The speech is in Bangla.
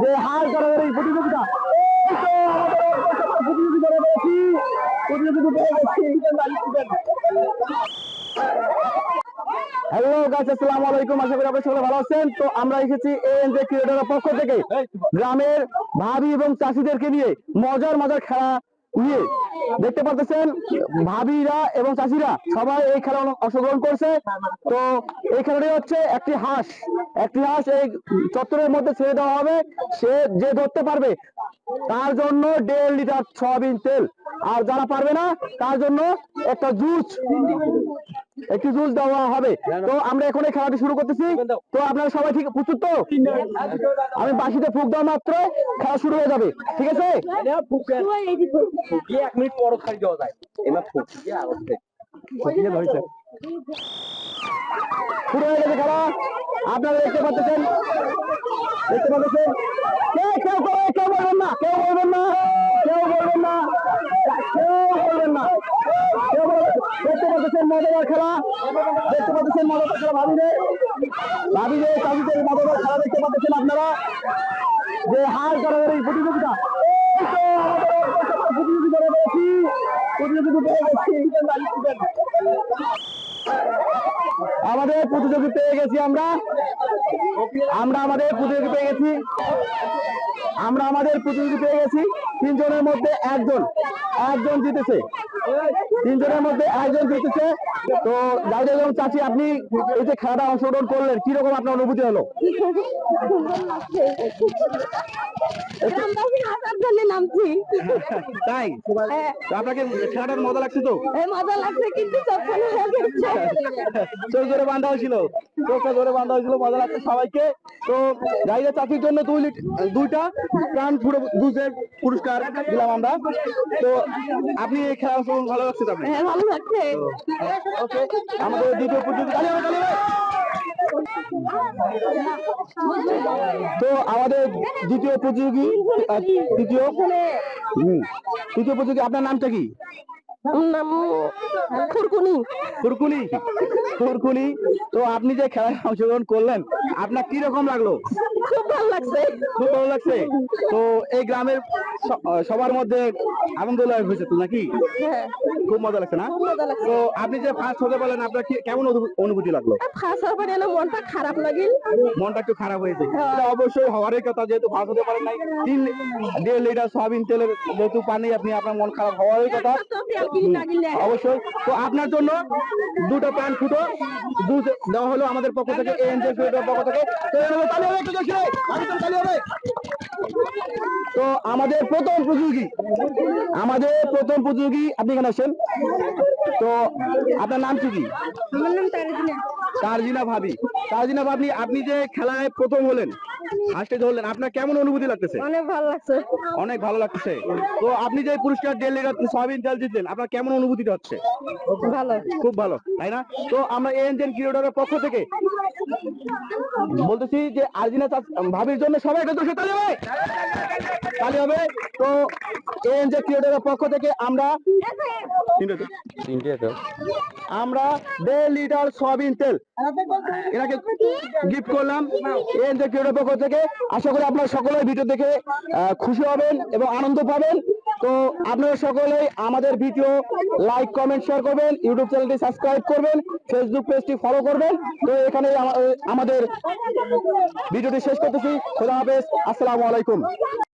যে হাল এই প্রতিযোগিতা। প্রতিযোগিতা রয়েছি। প্রতিযোগিতা হ্যালো আসসালামু আলাইকুম। আশা করি আপনারা সকলে ভালো আছেন। তো আমরা এসেছি এএনজে ক্রিয়েটরের পক্ষ থেকে। গ্রামের ভাবি এবং চাষিদেরকে নিয়ে মজার মজার খেলা নিয়ে দেখতে পারতেছেন? ভাবিরা এবং চাষিরা সবাই এই খেলা অংশগ্রহণ করছে। তো এই খেলাটি হচ্ছে একটি হাঁস। একটি হাঁস এই চত্বরের মধ্যে ছেড়ে দেওয়া হবে। সে যে ধরতে পারবে তার জন্য দেড় লিটার সয়াবিন তেল। আর যারা পারবে না তার জন্য একটা জুস একটি জুস দেওয়া হবে। তো আমরা এখন এই খেলাটি শুরু করতেছি। তো আপনারা সবাই ঠিক প্রস্তুত তো? আমি বাসিতে ফুক দেওয়া মাত্র খেলা শুরু হয়ে যাবে। ঠিক আছে? এক মিনিট পর খালি দেওয়া যায়। এবার ফুকিয়ে শুরু হয়ে গেছে খেলা। আপনারা দেখতে পাচ্ছেন। দেখতে পাচ্ছেন। কেউ বলবেন না, কেউ বলবেন না, কেউ বলবেন না। কেউ দেখতে পাচ্ছেন মজাদার খেলা, দেখতে পাচ্ছেন মজাদার খেলা ভাবিরে ভাবিরে চাষিদের মজাদার খেলা দেখতে পাচ্ছেন আপনারা। যে ধরাধরি প্রতিযোগিতা এই তো আমাদের প্রতিযোগিতা রয়েছি প্রতিযোগিতা পেয়ে গেছি আমাদের প্রতিযোগী পেয়ে গেছি আমরা। আমরা আমাদের প্রতিযোগী পেয়ে গেছি। আমরা আমাদের প্রতিযোগী পেয়ে গেছি। তিনজনের মধ্যে একজন একজন জিতেছে। তিনজনের মধ্যে একজন জিতেছে। তো যাই এবং চাচি, আপনি এই যে খেলাটা অংশগ্রহণ করলেন, কীরকম আপনার অনুভূতি হলো? নামছি তাই হ্যাঁ। আপনাকে খেলাটার মজা লাগছে তো? মজা লাগছে কিন্তু সবখানে হয়ে গেছে। চোখ জোরে বান্ধা হয়েছিল। চোখটা জোরে বান্ধা হয়েছিল মজা লাগছে সবাইকে। তো গাইডের চাকরির জন্য দুই লিট- দুইটা প্রাণ পুরো দুধের পুরস্কার দিলাম আমরা। তো আপনি এই খেলা অংশগ্রহণ ভালো লাগছে তো হ্যাঁ ভালো লাগছে। ওকে আমাদের দ্বিতীয় প্রতিযোগী তালি হবে, তালি হবে। তো আমাদের দ্বিতীয় প্রতিযোগী তৃতীয় তৃতীয় প্রতিযোগী আপনার নামটা কি? নাম খুরকুনি। ফুরকুলি ফুরকুলি তো আপনি যে খেলায় অংশগ্রহণ করলেন আপনার কি রকম লাগল? খুব ভালো লাগছে। খুব ভালো লাগছে। তো এই গ্রামের সবার মধ্যে আনন্দ লাভ হয়েছে তো নাকি? হ্যাঁ। খুব মজা লাগছে না? তো আপনি যে ফার্স্ট হতে পারলেন আপনার কি- কেমন অনুভূতি লাগল? ফার্স্ট হওয়ার পরে মনটা খারাপ লাগিল মনটা একটু খারাপ হয়েছে। এটা অবশ্যই হওয়ারই কথা যেহেতু ফার্স্ট হতে পারেন নাই। তিন দেড় লিটার সয়াবিন তেলের যেহেতু পানি আপনি আপনার মন খারাপ হওয়ারই কথা। না কিনলে। অবশ্যই। তো আপনার জন্য দুটো প্যান্ট ফুটো দুধ দেওয়া হলো আমাদের পক্ষ থেকে ফিল্ডের পক্ষ থেকে। তো তালি হবে একটু তালি হবে। তো আমাদের প্রথম প্রতিযোগী আমাদের প্রথম প্রতিযোগী আপনি এখানে আসেন তো আপনার নাম কি? কি আমার নাম তারিদিনা তারজিনা ভাবি। তারজিনা ভাবি আপনি যে খেলায় প্রথম হলেন ফার্স্টে ধরলেন আপনার কেমন অনুভূতি লাগতেছে? অনেক ভালো লাগছে। অনেক ভালো লাগতেছে। তো আপনি যে পুরস্কার লিটার সয়াবিন তেল জিতলেন আপনার কেমন অনুভূতিটা হচ্ছে? ভালো। খুব ভালো তাই না? তো আমরা এএনজেন ক্রিয়েটরের পক্ষ থেকে বলতেছি যে আর্জিনা ভাবির জন্য সবাই একটু জোরসে তালি হবে। তালি হবে। তো এএনজে ক্রিয়েটরের পক্ষ থেকে আমরা আমরা দেড় লিটার সয়াবিন তেল এনাকে গিফট করলাম এএনজে ক্রিয়েটরের পক্ষ থেকে। আশা করি আপনারা সকলে ভিডিও দেখে খুশি হবেন এবং আনন্দ পাবেন। তো আপনারা সকলেই আমাদের ভিডিও লাইক কমেন্ট শেয়ার করবেন ইউটিউব চ্যানেলটি সাবস্ক্রাইব করবেন ফেসবুক পেজটি ফলো করবেন। তো এখানে আমাদের ভিডিওটি শেষ করতেছি। খোদা হাফেজ। আসসালামু আলাইকুম।